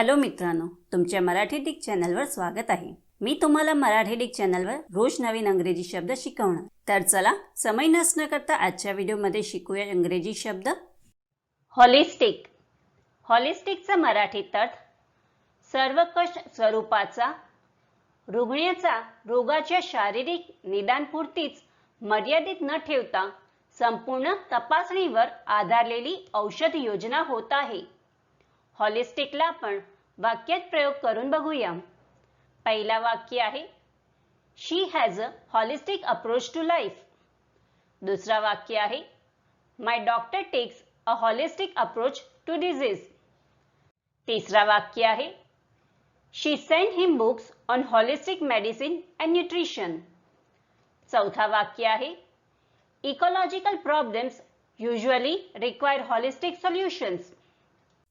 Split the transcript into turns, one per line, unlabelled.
Hello मित्रांनो तुमच्या Marathi Dick चॅनलवर स्वागत आहे. मी तुम्हाला मराठी डिक चॅनलवर रोज नवीन अंग्रेजी शब्द शिकवणार. तर चला समय नसणं करता आजच्या व्हिडिओमध्ये शिकूया इंग्रजी शब्द. हॉलिस्टिक हॉलिस्टिकचा मराठीत अर्थ सर्वकष स्वरूपाचा रुग्णाचा रोगाच्या शारीरिक निदानपुरतीच मर्यादित न ठेवता संपूर्ण तपासणीवर आधारलेली औषध योजना होत आहे. हॉलिस्टिकला आपण वाक्यात प्रयोग करून बघूया. पहिला वाक्य आहे she has a holistic approach to life दुसरा वाक्य आहे my doctor takes a holistic approach to disease तिसरा वाक्य आहे she send him books on holistic medicine and nutrition चौथा वाक्य आहे ecological problems usually require holistic solutions